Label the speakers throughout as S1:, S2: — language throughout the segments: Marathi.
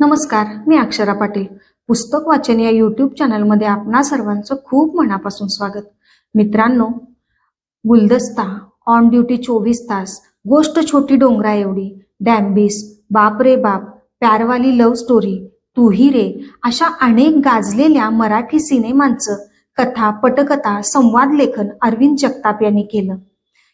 S1: नमस्कार मी अक्षरा पाटील. पुस्तक वाचन या युट्यूब चॅनलमध्ये आपणा सर्वांचं खूप मनापासून स्वागत. मित्रांनो गुलदस्ता ऑन ड्युटी चोवीस तास गोष्ट छोटी डोंगरा एवढी डॅम्बिस बाप रे बाप प्यारवाली लव्ह स्टोरी तूही रे अशा अनेक गाजलेल्या मराठी सिनेमांचं कथा पटकथा संवाद लेखन अरविंद जगताप यांनी केलं.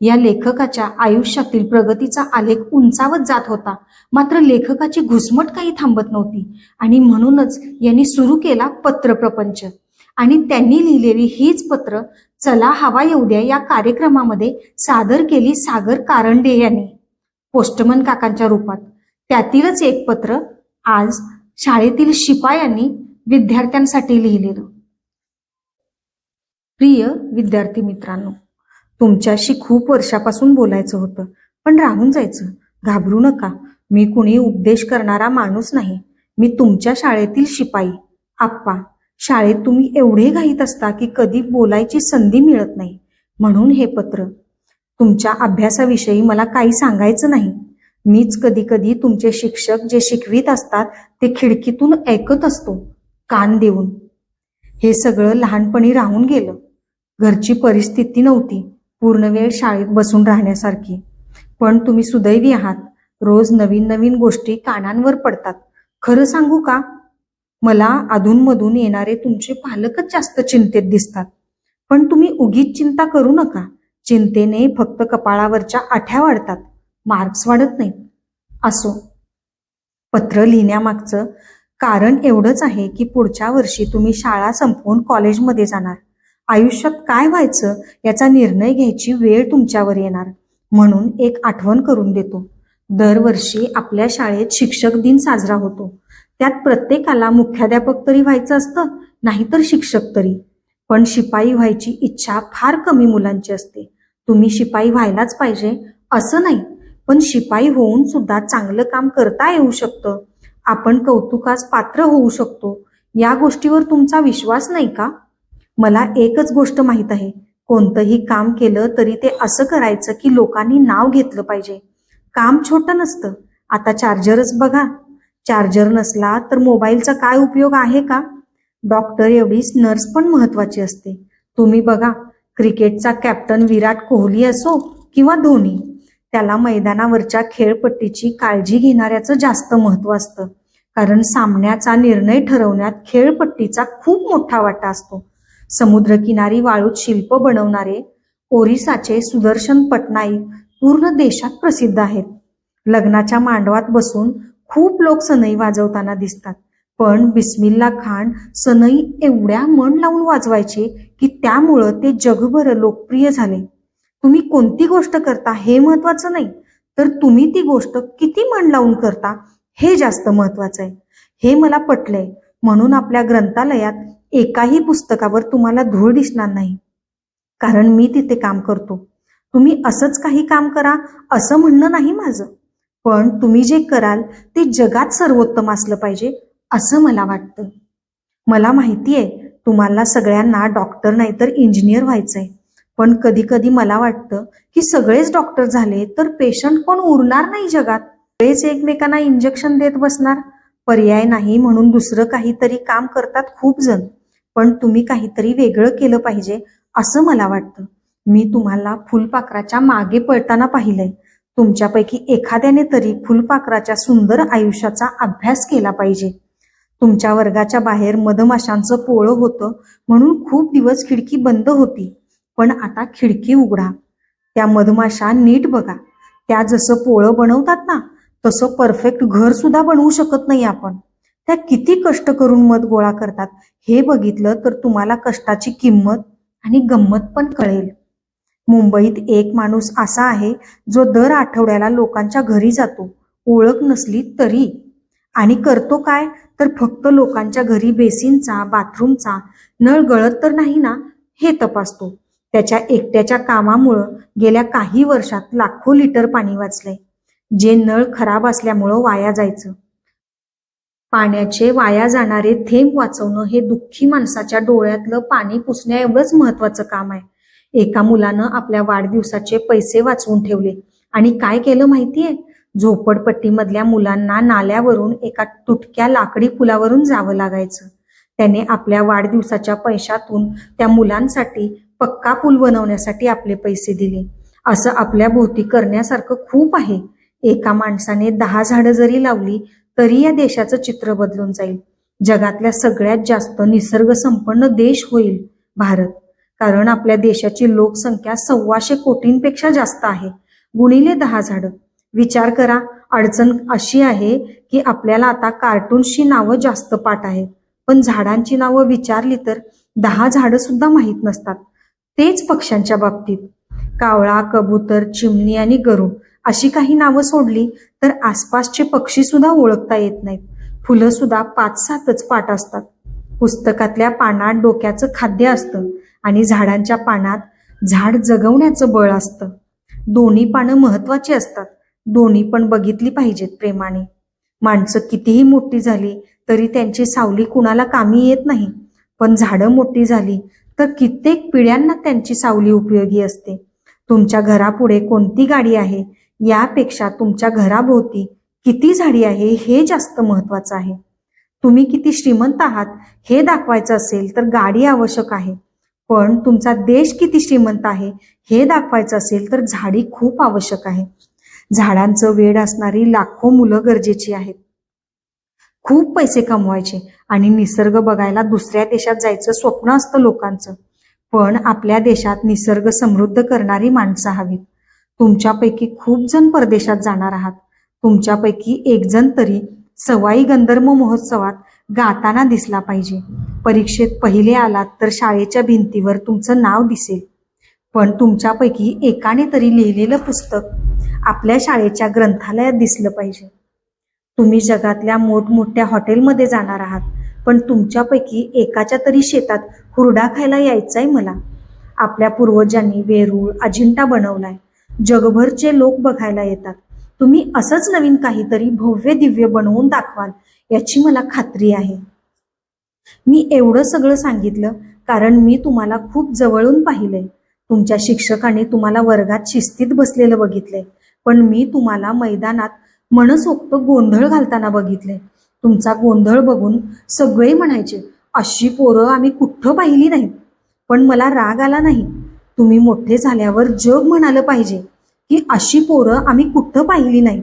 S1: या लेखकाच्या आयुष्यातील प्रगतीचा आलेख उंचावत जात होता. मात्र लेखकाची घुसमट काही थांबत नव्हती आणि म्हणूनच यांनी सुरू केला पत्र प्रपंच. आणि त्यांनी लिहिलेली हीच पत्र चला हवा येऊ द्या या कार्यक्रमामध्ये सादर केली सागर कारंडे यांनी. पोस्टमन काकांच्या रूपात. त्यातीलच एक पत्र आज शाळेतील शिपायांनी विद्यार्थ्यांसाठी लिहिलेलं. प्रिय विद्यार्थी मित्रांनो तुमच्याशी खूप वर्षापासून बोलायचं होतं. पण राहून जायचं. घाबरू नका. मी कुणी उपदेश करणारा माणूस नाही. मी तुमच्या शाळेतील शिपाई. आप्पा शाळेत तुम्ही एवढे घाईत असता की कधी बोलायची संधी मिळत नाही. म्हणून हे पत्र. तुमच्या अभ्यासाविषयी मला काही सांगायचं नाही. मीच कधी कधी तुमचे शिक्षक जे शिकवीत असतात ते खिडकीतून ऐकत असतो. कान देऊन. हे सगळं लहानपणी राहून गेलं. घरची परिस्थिती नव्हती. पूर्ण वेळ शाळेत बसून राहण्यासारखी. पण तुम्ही सुदैवी आहात. रोज नवीन नवीन गोष्टी कानांवर पडतात. खरं सांगू का? मला अधूनमधून येणारे तुमचे पालकच जास्त चिंतेत दिसतात. पण तुम्ही उगीच चिंता करू नका. चिंतेने फक्त कपाळावरच्या आठ्या वाढतात. मार्क्स वाढत नाहीत. असो. पत्र लिहिण्यामागचं कारण एवढंच आहे की पुढच्या वर्षी तुम्ही शाळा संपवून कॉलेजमध्ये जाणार. आयुष्यात काय व्हायचं याचा निर्णय घ्यायची वेळ तुमच्यावर येणार. म्हणून एक आठवण करून देतो. दरवर्षी आपल्या शाळेत शिक्षक दिन साजरा होतो. त्यात प्रत्येकाला मुख्याध्यापक तरी व्हायचं असतं नाहीतर शिक्षक तरी. पण शिपाई व्हायची इच्छा फार कमी मुलांची असते. तुम्ही शिपाई व्हायलाच पाहिजे असं नाही. पण शिपाई होऊन सुद्धा चांगलं काम करता येऊ शकतं. आपण कौतुकास पात्र होऊ शकतो. या गोष्टीवर तुमचा विश्वास नाही का? मला एकच गोष्ट माहीत आहे. कोणतंही काम केलं तरी ते असं करायचं की लोकांनी नाव घेतलं पाहिजे. काम छोटं नसतं. आता चार्जरच बघा. चार्जर नसला तर मोबाईलचा काय उपयोग आहे का? डॉक्टर एवढीच नर्स पण महत्वाची असते. तुम्ही बघा क्रिकेटचा कॅप्टन विराट कोहली असो किंवा धोनी त्याला मैदानावरच्या खेळपट्टीची काळजी घेणाऱ्याचं जास्त महत्त्व असतं. कारण सामन्याचा निर्णय ठरवण्यात खेळपट्टीचा खूप मोठा वाटा असतो. समुद्रकिनारी वाळूत शिल्प बनवणारे ओरिसाचे सुदर्शन पटनाईक पूर्ण देशात प्रसिद्ध आहेत. लग्नाच्या मांडवात बसून खूप लोक सनई वाजवताना दिसतात. पण बिस्मिल्ला खान सनई एवढ्या मन लावून वाजवायचे की त्यामुळं ते जगभर लोकप्रिय झाले. तुम्ही कोणती गोष्ट करता हे महत्वाचं नाही तर तुम्ही ती गोष्ट किती मन लावून करता हे जास्त महत्वाचं आहे. हे मला पटलंय. म्हणून आपल्या ग्रंथालयात एकाही पुस्तकावर तुम्हाला धूळ दिसणार नाही. कारण मी तिथे काम करतो. तुम्ही असंच काही काम करा असं म्हणणं नाही माझं. पण तुम्ही जे कराल ते जगात सर्वोत्तम असलं पाहिजे असं मला वाटतं. मला माहिती आहे तुम्हाला सगळ्यांना डॉक्टर नाहीतर इंजिनियर व्हायचंय. पण कधी कधी मला वाटतं की सगळेच डॉक्टर झाले तर पेशंट कोण उरणार नाही जगात. सगळेच एकमेकांना इंजेक्शन देत बसणार. पर्याय नाही म्हणून दुसरं काहीतरी काम करतात खूप जण. पण तुम्ही काहीतरी वेगळं केलं पाहिजे असं मला वाटतं. मी तुम्हाला फुलपाखराच्या मागे पळताना पाहिलंय. तुमच्यापैकी एखाद्याने तरी फुलपाखराच्या सुंदर आयुष्याचा अभ्यास केला पाहिजे. तुमच्या वर्गाच्या बाहेर मधमाशांचं पोळं होतं म्हणून खूप दिवस खिडकी बंद होती. पण आता खिडकी उघडा. त्या मधमाशा नीट बघा. त्या जसं पोळं बनवतात ना तसं परफेक्ट घर सुद्धा बनवू शकत नाही आपण. त्या किती कष्ट करून मध गोळा करतात? हे बघितलं तर तुम्हाला कष्टाची किंमत आणि गंमत पण कळेल. मुंबईत एक माणूस असा आहे जो दर आठवड्याला लोकांच्या घरी जातो. ओळख नसली तरी. आणि करतो काय? तर फक्त लोकांच्या घरी बेसिनचा बाथरूमचा नळ गळत तर नाही ना? हे तपासतो. त्याच्या एकट्याच्या कामामुळं गेल्या काही वर्षात लाखो लिटर पाणी वाचलंय. जे नळ खराब असल्यामुळं वाया जायचं. पाण्याचे वाया जाणारे थेंब वाचवणं हे दुःखी माणसाच्या डोळ्यातलं पाणी पुसण्या एवढंच महत्वाचं काम आहे. एका मुलानं आपल्या वाढदिवसाचे पैसे वाचवून ठेवले. आणि काय केलं माहितीये? झोपडपट्टीमधल्या मुलांना नाल्यावरून एका तुटक्या लाकडी पुलावरून जावं लागायचं. त्याने आपल्या वाढदिवसाच्या पैशातून त्या मुलांसाठी पक्का पूल बनवण्यासाठी आपले पैसे दिले. असं आपल्या भोवती करण्यासारखं खूप आहे. एका माणसाने दहा झाडं जरी लावली तरी या देशाचं चित्र बदलून जाईल. जगातल्या सगळ्यात जास्त निसर्ग संपन्न देश होईल भारत. कारण आपल्या देशाची लोकसंख्या सव्वाशे कोटींपेक्षा जास्त आहे. गुणिले दहा झाडं. विचार करा अडचण अशी आहे की आपल्याला आता कार्टूनशी नावं जास्त पाठ आहेत. पण झाडांची नावं विचारली तर दहा झाडं सुद्धा माहीत नसतात. तेच पक्ष्यांच्या बाबतीत. कावळा कबूतर चिमणी आणि गरुड अशी काही नावं सोडली तर आसपासचे पक्षी सुद्धा ओळखता येत नाहीत. फुलं सुद्धा पाच सातच पाट असतात. पुस्तकातल्या पानात डोक्याचं खाद्य असतं आणि झाडांच्या पानात झाड जगवण्याचं बळ असतं. दोन्ही पानं महत्वाची असतात. दोन्ही पण बघितली पाहिजेत प्रेमाने. माणसं कितीही मोठी झाली तरी त्यांची सावली कुणाला कामी येत नाही. पण झाडं मोठी झाली तर कित्येक पिढ्यांना त्यांची सावली उपयोगी असते. तुमच्या घरापुढे कोणती गाडी आहे? यापेक्षा तुमच्या घराभोवती किती झाडी आहे हे जास्त महत्वाचं आहे. तुम्ही किती श्रीमंत आहात हे दाखवायचं असेल तर गाडी आवश्यक आहे. पण तुमचा देश किती श्रीमंत आहे हे दाखवायचं असेल तर झाडी खूप आवश्यक आहे. झाडांचं वेड असणारी लाखो मुलं गरजेची आहेत. खूप पैसे कमवायचे आणि निसर्ग बघायला दुसऱ्या देशात जायचं स्वप्न असतं लोकांचं. पण आपल्या देशात निसर्ग समृद्ध करणारी माणसं हवीत. तुमच्यापैकी खूप जण परदेशात जाणार आहात. तुमच्यापैकी एक जण तरी सवाई गंधर्व महोत्सवात गाताना दिसला पाहिजे. परीक्षेत पहिले आलात तर शाळेच्या भिंतीवर तुमचं नाव दिसेल. पण तुमच्यापैकी एकाने तरी लिहिलेलं पुस्तक आपल्या शाळेच्या ग्रंथालयात दिसलं पाहिजे. तुम्ही जगातल्या मोठमोठ्या हॉटेलमध्ये जाणार आहात पण तुमच्यापैकी एकाच्या तरी शेतात हुरडा खायला यायचाय मला. आपल्या पूर्वजांनी वेरूळ अजिंठा बनवलाय. जगभरचे लोक बघायला येतात. तुम्ही असंच नवीन काहीतरी भव्य दिव्य बनवून दाखवाल याची मला खात्री आहे. मी एवढं सगळं सांगितलं कारण मी तुम्हाला खूप जवळून पाहिलंय. तुमच्या शिक्षकाने तुम्हाला वर्गात शिस्तीत बसलेलं बघितलंय. पण मी तुम्हाला मैदानात मनसोक्त गोंधळ घालताना बघितले तुमचा गोंधळ बघून सगळे म्हणायचे अशी पोरं आम्ही कुठं पाहिली नाहीत? पण मला राग आला नाही. तुम्ही मोठे झाल्यावर जग म्हणालं पाहिजे की अशी पोरं आम्ही कुठं पाहिली नाही.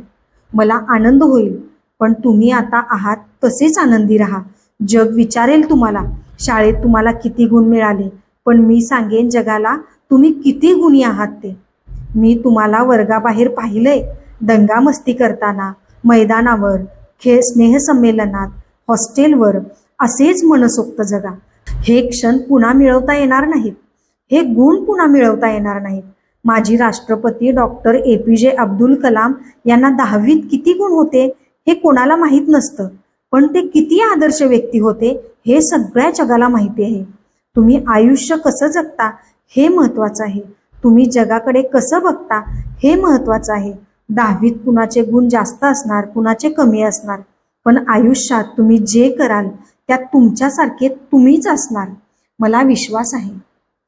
S1: मला आनंद होईल पण तुम्ही आता आहात तसेच आनंदी राहा. जग विचारेल तुम्हाला. शाळेत तुम्हाला किती गुण मिळाले पण मी सांगेन जगाला तुम्ही किती गुणी आहात ते. मी तुम्हाला वर्गाबाहेर पाहिलंय दंगामस्ती करताना मैदानावर खेळ स्नेहसंमेलनात हॉस्टेलवर असेच मनसोक्त जगा. हे क्षण पुन्हा मिळवता येणार नाहीत. हे गुण पुन्हा मिळवता येणार नाहीत. माजी राष्ट्रपती डॉक्टर ए पी जे अब्दुल कलाम यांना दहावीत किती गुण होते हे कोणाला माहीत नसतं पण ते किती आदर्श व्यक्ती होते हे सगळ्या जगाला माहिती आहे. तुम्ही आयुष्य कसं जगता हे महत्वाचं आहे. तुम्ही जगाकडे कसं बघता हे महत्वाचं आहे. दहावीत कुणाचे गुण जास्त असणार कुणाचे कमी असणार? पण आयुष्यात तुम्ही जे कराल त्यात तुमच्यासारखे तुम्हीच असणार. मला विश्वास आहे.